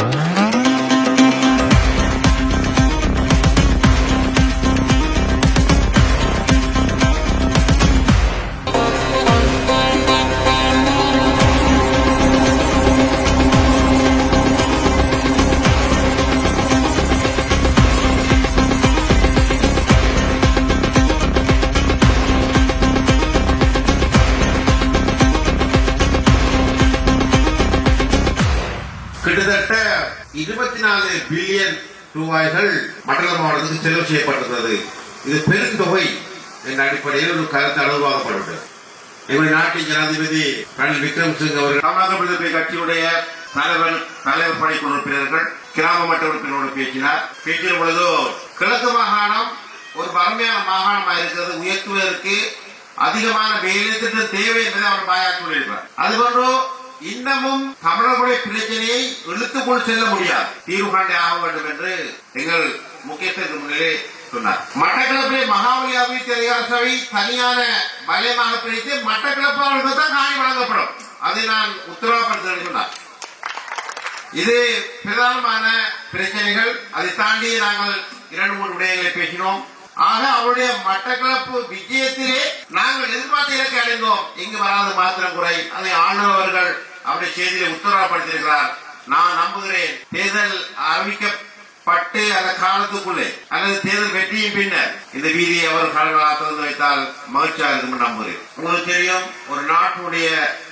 கிட்டத்தட்ட ரூபாய்கள் மண்டல மாவட்டத்துக்கு செலவு செய்யப்பட்டிருந்தது இது பெருந்தொகை என்ற அடிப்படையில் ஒரு கருத்து அனுபவப்பட்டது எங்களுடைய நாட்டின் ஜனாதிபதி ரணில் விக்ரம்சிங் அவர்கள் தமிழக கட்சியுடைய தலைவர் தலைவர் படை உறுப்பினர்கள் கிராம மட்ட உறுப்பினரோடு பேசினார். பேசிய பொழுது கிழக்கு மாகாணம் ஒரு வறுமையான மாகாணமாக இருக்கிறது. உயர்த்துவதற்கு அதிகமான வேலைத்திட்ட தேவை என்பதை அவர் பாயாக்கி சொல்லியிருப்பார் அதுபோன்று இன்னமும் தமிழர்களுடைய பிரச்சனையை இழுத்துக்கொண்டு செல்ல முடியாது. தீர்வு காண்டி ஆக வேண்டும் என்று எங்கள் முக்கியத்திற்கு முன்னிலே சொன்னார். மட்டக்களப்பிலே மகாபலி அபிவிருத்தி சபை தனியான வலயமாக பிரித்து மட்டக்களப்பு அவர்களுக்கு தான் காணி வழங்கப்படும். அதை நான் உத்தரவாதப்படுத்த சொன்னார். இது பிரதானமான பிரச்சனைகள். அதை தாண்டி நாங்கள் இரண்டு மூன்று விடயங்களை பேசினோம். ஆக அவருடைய மட்டக்களப்பு விஜயத்திலே நாங்கள் எதிர்பார்த்த இலக்கை அடைந்தோம். இங்கு வராது மாத்திரம் குறை அதை ஆளுநர் அவர்கள் அவருடைய செய்தியை உத்தரவாதப்படுத்தியிருக்கிறார். நான் நம்புகிறேன். தேர்தல் அறிவிக்கப்பட்டு அந்த காலத்துக்குள்ளே அல்லது தேர்தல் வெற்றியின் பின்னர் இந்த வீதியை அவர் காலங்களாக திறந்து வைத்தால் மகிழ்ச்சியாக இருக்கும் நம்புகிறேன். உங்களுக்கு தெரியும் ஒரு நாட்டுடைய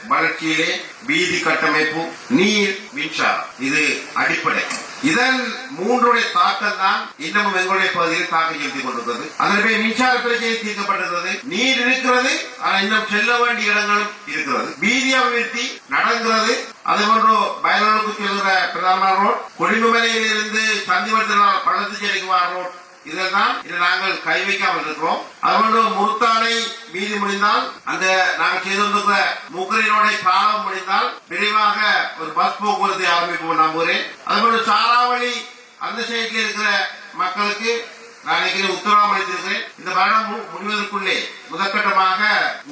வளர்ச்சியிலே வீதி கட்டமைப்பு நீர் மின்சாரம் இது அடிப்படை. இதன் மூன்றுடைய தாக்கம் தான் இன்னமும் எங்களுடைய பகுதியில் தாக்கம் செலுத்திக் கொண்டிருக்கிறது. அதன்பே மின்சார பிரச்சனை தீர்க்கப்பட்டிருக்கிறது. நீர் இருக்கிறது ஆனால் இன்னும் செல்ல வேண்டிய இடங்களும் இருக்கிறது. வீதி அபிவிருத்தி நடக்கிறது. அதுபோன்று பயனர்களுக்கு செல்கிற பிரதான ரோட் கொடிமலையில் இருந்து சந்திவர்த்தனால் பள்ளத்துச்சேரிக்கு வர ரோட் இதெல்லாம் இதை நாங்கள் கை வைக்காமல் இருக்கிறோம். அதோடு முருத்தானை மீதி முடிந்தால் அந்த நாங்கள் செய்திருந்திருக்கிற முக்கரையினுடைய காலம் பாலம் முடிந்தால் விரைவாக ஒரு பஸ் போக்குவரத்தை ஆரம்பிப்போம் நம்புகிறேன் அதோடு சாராவளி அந்த சைடில் இருக்கிற மக்களுக்கு நான் நினைக்கிறேன் உத்தரவாதம் அளித்திருக்கிறேன். இந்த மரணம் முடிவதற்குள்ளே முதற்கட்டமாக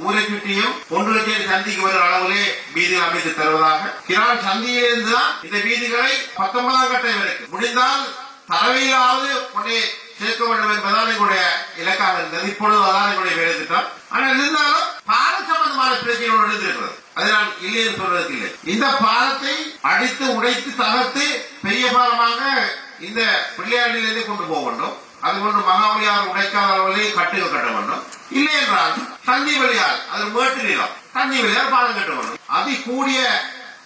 ஊரை சுற்றியும் ஒன்று லட்சம் சந்திக்கு வரும் அளவிலே வீதிகள் அமைத்து தருவதாக. கிரான் சந்தியிலிருந்து தான் இந்த வீதிகளை பத்தொன்பதாம் கட்டம் வரைக்கும். முடிந்தால் தரவையிலாவது கொண்டே சேர்க்க வேண்டும் என்பதுதான் எங்களுடைய இலக்காக இருந்தது இப்பொழுது அதான் எங்களுடைய வேலை திட்டம் ஆனால் இருந்தாலும் பால சம்பந்தமான பிரச்சனையோடு எழுந்திருக்கிறது அதை நான் இல்லை என்று சொல்வதற்கு இல்லை. இந்த பாலத்தை அடித்து உடைத்து தகர்த்து பெரிய பாலமாக இந்த பிள்ளையாண்டிலிருந்து கொண்டு போக வேண்டும். அதுபோன்று மகாவலியார் உடைக்காத அளவிலே கட்டுகள் கட்ட வேண்டும். இல்லை என்றால் தந்தி வழியால் அது மேட்டு நிலம். தந்தி வழியால் பாலம் கட்ட வேண்டும். அது கூடிய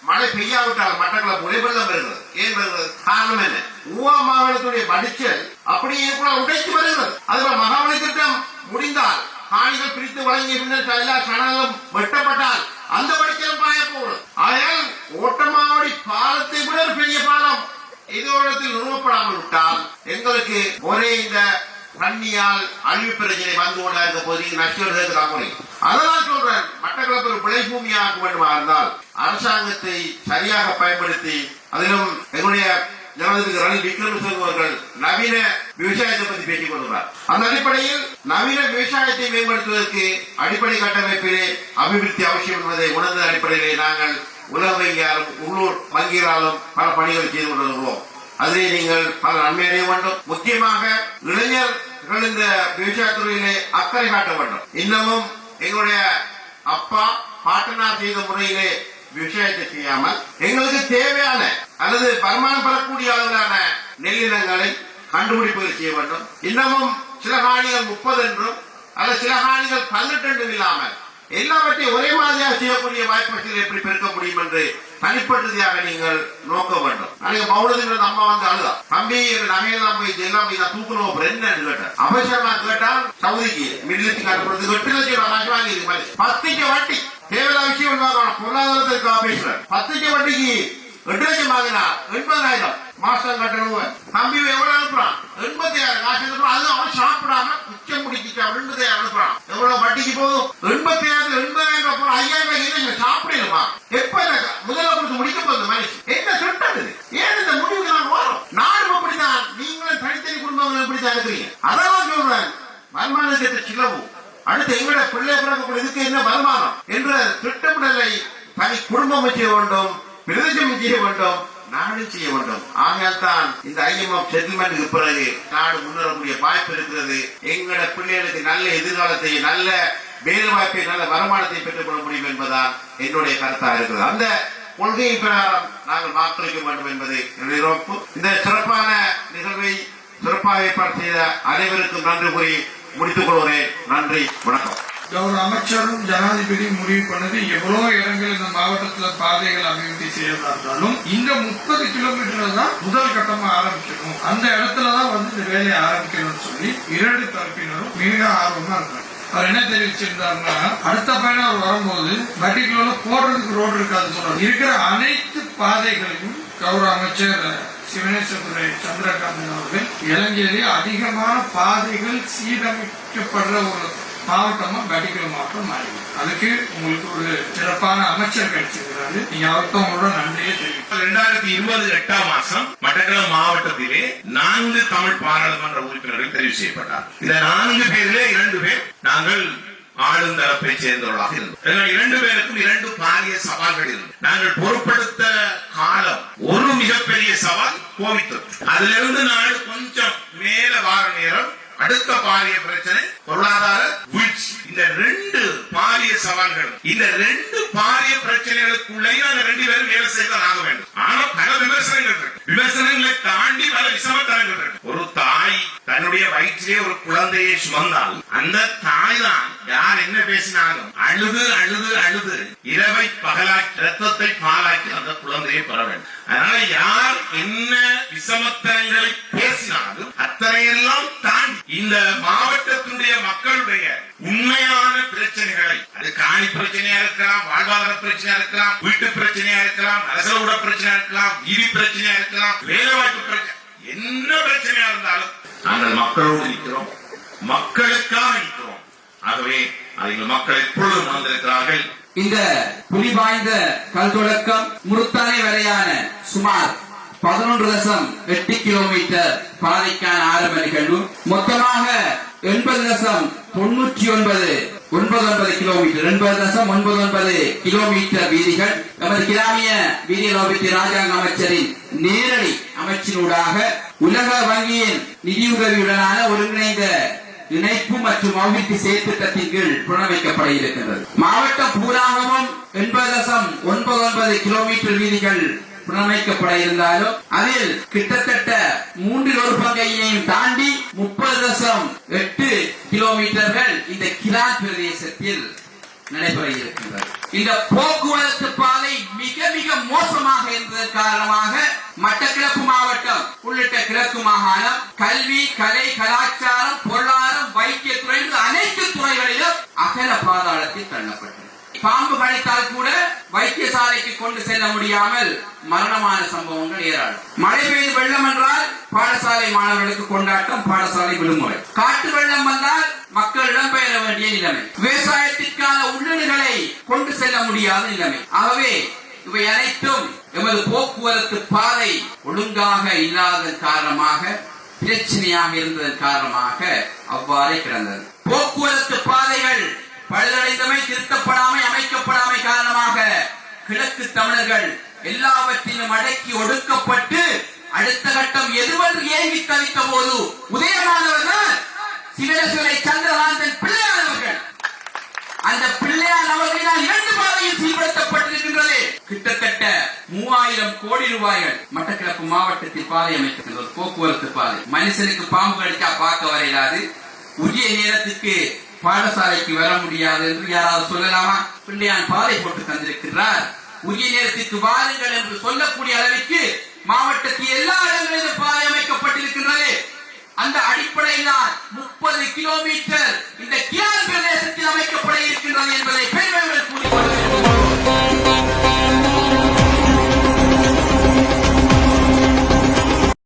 மழை பெய்யாவிட்டால் மட்டக்களப்பு ஒளி வெள்ளம் வருகிறது ஏன் வருகிறது காரணம் என்ன? ஊவா மாவட்டத்துடைய வடிச்சல் அப்படியே கூட உடைத்து வருகிறது. அதுல மகாவலி திட்டம் முடிந்தால் காணிகள் பிரித்து வழங்கிய பின்னர் எல்லா சனங்களும் வெட்டப்பட்டால் அந்த வடிச்சலும் பாய போகும் ஆகையால் ஓட்டமாவடி பாலத்தை விட ஒரு பெரிய பாலம் இதோடத்தில் நிறுவப்படாமல் விட்டால் எங்களுக்கு ஒரே இந்த தண்ணியால் அழிவு பிரச்சனை வந்து கொண்டா இருக்க போது நஷ்டம் காமரை அதெல்லாம் சொல்றேன். மட்டக்களப்பு ஒரு விளை வேண்டுமா இருந்தால் அரசாங்கத்தை சரியாக பயன்படுத்தி அதிலும் எங்களுடைய ஜனாதிபதி ரணில் விக்ரமசிங்க அவர்கள் நவீன விவசாயத்தை பற்றி பேசிக் கொள்கிறார் அந்த அடிப்படையில் நவீன விவசாயத்தை மேம்படுத்துவதற்கு அடிப்படை கட்டமைப்பிலே அபிவிருத்தி அவசியம் என்பதை உணர்ந்த அடிப்படையிலே நாங்கள் உலக வங்கியாலும் உள்ளூர் வங்கியாலும் பல பணிகள் செய்து கொண்டிருக்கிறோம். அதிலே நீங்கள் பல நன்மை அடைய வேண்டும். முக்கியமாக இளைஞர்கள் இந்த விவசாயத்துறையிலே அக்கறை காட்ட வேண்டும். இன்னமும் எங்களுடைய அப்பா பாட்டனார் செய்த முறையிலே விஷயத்தை செய்யாமல் எங்களுக்கு தேவையான அல்லது வருமானம் பெறக்கூடிய அளவிலான நெல்லினங்களை கண்டுபிடிப்பது செய்ய வேண்டும். இன்னமும் சில காணிகள் முப்பது என்றும் அல்லது சில காணிகள் பதினெட்டு என்றும் இல்லாமல் எல்லாவற்றையும் ஒரே மாதிரியாக செய்யக்கூடிய வாய்ப்புகள் எப்படி பெருக்க முடியும் என்று தனிப்பட்டதாக நீங்கள் நோக்க வேண்டும். நாளைக்கு மௌனதுங்கிறது அம்மா வந்து அழுதா தம்பி நகையெல்லாம் போய் எல்லாம் போய் தூக்கணும் என்ன? கேட்டார். கேட்டேன் அவசரமா கேட்டால் சவுதிக்கு மிடில் ஈஸ்ட் கட்டுறது எட்டு லட்சம் வாங்கி மாதிரி வட்டி. தேவையில்ல விஷயம் வாங்கணும் பொருளாதாரத்துக்கு ஆபீஸ்ல பத்துக்கு வட்டிக்கு எட்டு லட்சம் வாங்கினா எண்பதாயிரம். மாசம் கட்டணும் தம்பி எவ்வளவு அனுப்புறான்? எண்பத்தி ஆயிரம் காசு அனுப்புறான் அதுவும் அவன் சாப்பிடாம உச்சம் முடிக்கிட்டு எண்பத்தி ஆயிரம் அனுப்புறான். எவ்வளவு வட்டிக்கு போதும்? எண்பத்தி ஆயிரம் எண்பதாயிரம் அப்புறம் ஐயாயிரம் ரூபாய் என்ன சாப்பிடணுமா? எப்ப முதல்ல கொடுத்து முடிக்க போகுது மனுஷன் என்ன திட்டம் இது ஏன் இந்த முடிவுக்கு நான் வரோம்? நானும் அப்படித்தான் நீங்களும் தனித்தனி குடும்பங்கள் இப்படித்தான் இருக்கிறீங்க. அதான் சொல்றேன். வருமானத்தை சிலவு அடுத்து எங்களோட பிள்ளை பிறக்கக்கூடிய இதுக்கு என்ன வருமானம் என்ற திட்டமிடலை தனி குடும்பம் செய்ய வேண்டும் பிரதேசம் செய்ய வேண்டும் நாடு செய்ய வேண்டும். ஆகையால் தான் இந்த ஐஎம்எஃப் செட்டில்மெண்ட்டுக்கு பிறகு நாடு முன்னேறக்கூடிய வாய்ப்பு இருக்கிறது. எங்களோட பிள்ளைகளுக்கு நல்ல எதிர்காலத்தை நல்ல வேலை வாய்ப்பை நல்ல வருமானத்தை பெற்றுக்கொள்ள முடியும் என்பதுதான் என்னுடைய கருத்தாக இருக்கிறது. அந்த கொள்கை பிரகாரம் நாங்கள் வாக்களிக்க வேண்டும் என்பது என்னுடைய இந்த சிறப்பான நிகழ்வை சிறப்பாக ஏற்பாடு செய்த அனைவருக்கும் நன்றி கூறி முடித்துக் கொள்கிறேன் நன்றி வணக்கம். கௌரவ அமைச்சரும் ஜனாதிபதி முடிவு பண்ணது எவ்வளவு இடங்கள் இந்த மாவட்டத்துல பாதைகள் அபிவிருத்தி செய்யறதா இருந்தாலும் இந்த முப்பது கிலோமீட்டர் தான் முதல் கட்டமா ஆரம்பிக்கணும் அந்த இடத்துலதான் வந்து இந்த வேலையை ஆரம்பிக்கணும்னு சொல்லி இரண்டு தரப்பினரும் மிக ஆர்வமா இருக்காங்க. அவர் என்ன தெரிவிச்சிருந்தாருன்னா அடுத்த பயணம் அவர் வரும்போது பர்டிகுலர்ல போடுறதுக்கு ரோடு இருக்காது சொல்றாரு இருக்கிற அனைத்து பாதைகளையும் கௌரவ அமைச்சர் சிவனேஸ்வரத்துறை சந்திரகாந்தன் அவர்கள் இலங்கையிலே அதிகமான பாதைகள் சீரமைக்கப்படுற ஒரு மாவட்டமா பேட்டிக்குளம் மாவட்டம் மாறி அதுக்கு உங்களுக்கு ஒரு சிறப்பான அமைச்சர் கிடைச்சிருக்கிறாரு. நீங்க அவர்கிட்ட உங்களோட நன்றியை தெரிவிக்கும் இரண்டாயிரத்தி இருபது எட்டாம் மாசம் மட்டக்களப்பு மாவட்டத்திலே நான்கு தமிழ் பாராளுமன்ற உறுப்பினர்கள் தெரிவு செய்யப்பட்டார். இந்த நான்கு பேரிலே இரண்டு பேர் நாங்கள் ஆளுந்தரப்பை சேர்ந்தவர்களாக இருந்தோம். எங்கள் இரண்டு பேருக்கும் இரண்டு பாரிய சவால்கள் இருந்தது. நாங்கள் பொருட்படுத்த காலம் ஒரு மிகப்பெரிய சவால் கோவிட் தொற்று அதிலிருந்து நாடு கொஞ்சம் மேல வார நேரம் அடுத்த பாரிய பிரச்சனை பொருளாதார வீழ்ச்சி. இந்த ரெண்டு பாரிய சவால்கள் இந்த ரெண்டு பாரிய பிரச்சனைகளுக்குள்ளே நாங்கள் ரெண்டு பேரும் வேலை செய்தால் ஆக வேண்டும். ஆனால் பல விமர்சனங்கள் இருக்கு. விமர்சனங்களை தாண்டி பல விசமத்தனங்கள் இருக்கு. ஒரு தாய் தன்னுடைய வயிற்றிலே ஒரு குழந்தையை சுமந்தால் அந்த தாய் தான் யார் என்ன பேசினாலும் அழுது அழுது அழுது. இரவை பகலாக்கி ரத்தத்தை பாலாக்கி அந்த குழந்தையை பெற வேண்டும். அதனால யார் என்ன விசமத்தனங்களை பேசினாலும் அத்தனையெல்லாம் தாண்டி இந்த மாவட்டத்தினுடைய மக்களுடைய உண்மையான பிரச்சனைகளை அது காணி பிரச்சனையா இருக்கலாம் வாழ்வாதார பிரச்சனையா இருக்கலாம் வீட்டு பிரச்சனையா இருக்கலாம் அரசலோட பிரச்சனையா இருக்கலாம் வீதி பிரச்சனையா இருக்கலாம் வேலைவாய்ப்பு பிரச்சனை என்ன பிரச்சனையா இருந்தாலும் நாங்கள் மக்களோடு இருக்கிறோம். மக்களுக்காக ஆகவே அதில் மக்கள் எப்பொழுதும் உணர்ந்திருக்கிறார்கள் இந்த புலிபாய்ந்த கல் தொடக்கம் முருத்தனை வரையான சுமார் பதினொன்று தசம் எட்டு கிலோமீட்டர் பாதைக்கான ஆரம்ப நிகழ்வு மொத்தமாக எண்பது தசம் தொன்னூற்றி ஒன்பது ஒன்பது ஒன்பது கிலோமீட்டர் எண்பது தசம் ஒன்பது ஒன்பது கிலோமீட்டர் வீதிகள். நமது கிராமிய வீதியலோபித்தி ராஜாங்க அமைச்சரின் நேரடி அமைச்சினூடாக உலக வங்கியின் நிதியுதவியுடனான ஒருங்கிணைந்த இணைப்பு மற்றும் அபிவிருத்தி செயற்திட்டத்தின் கீழ் புனரமைக்கப்பட இருக்கின்றது மாவட்டம் பூராகவும் எண்பது தசம் ஒன்பது ஒன்பது கிலோமீட்டர் வீதிகள் புனரமைக்கப்பட இருந்தாலும் அதில் கிட்டத்தட்ட மூன்றில் ஒரு பங்கையும் தாண்டி முப்பது தசம் எட்டு கிலோமீட்டர்கள் இந்த கிரான் பிரதேசத்தில் நடைபெற இருக்கின்றது இந்த போக்குவரத்து பாதை மிக மிக மோசமாக இருந்ததன் காரணமாக மட்டக்கிழக்கு மாவட்டம் உள்ளிட்ட கிழக்கு மாகாணம் கல்வி கலை கலாச்சாரம் பொருளாதார வைத்தியத்துறை என்று அனைத்து துறைகளிலும் அகல பாதாளத்தில் தள்ளப்பட்டது பாம்பு கழித்தால் கூட வைத்தியசாலைக்கு கொண்டு செல்ல முடியாமல் மரணமான சம்பவங்கள் ஏராளம். மழை பெய்து வெள்ளம் என்றால் பாடசாலை மாணவர்களுக்கு கொண்டாட்டம் பாடசாலை விடுமுறை. காட்டு வெள்ளம் வந்தால் மக்கள் இடம்பெயர வேண்டிய நிலைமை. விவசாயத்திற்கான உள்ளீடுகளை கொண்டு செல்ல முடியாத நிலைமை. ஆகவே இவை அனைத்தும் எமது போக்குவரத்து பாதை ஒழுங்காக இல்லாததன் காரணமாக பிரச்சனையாக இருந்ததன் காரணமாக அவ்வாறே கிடந்தது. போக்குவரத்து பாதைகள் பழுதடைந்தமை திருத்தப்படாமை அமைக்கப்படாமை காரணமாக கிழக்கு தமிழர்கள் எல்லாவற்றிலும் அடக்கி ஒடுக்கப்பட்டு அடுத்த கட்டம் எதுவென்று ஏங்கி தவித்த போது உதயமானவர்கள் சிவனேஸ்வரை சந்திரகாந்தன் பிள்ளையானவர்கள். அந்த பிள்ளையார் அவர்களினால் இரண்டு பாதையும் சீர்படுத்தப்பட்டிருக்கின்றது. கிட்டத்தட்ட மூவாயிரம் கோடி ரூபாய்கள் மட்டக்கிழப்பு மாவட்டத்தில் பாதை அமைக்கின்ற ஒரு போக்குவரத்து பாதை. மனுஷனுக்கு பாம்பு கடிச்சா பார்க்க வரையிலாது. உரிய நேரத்துக்கு பாடசாலைக்கு வர முடியாது என்று யாராவது சொல்லலாமா? பிள்ளையான் பாதை போட்டு தந்திருக்கிறார். உரிய நேரத்திற்கு வாருங்கள் என்று சொல்லக்கூடிய அளவிற்கு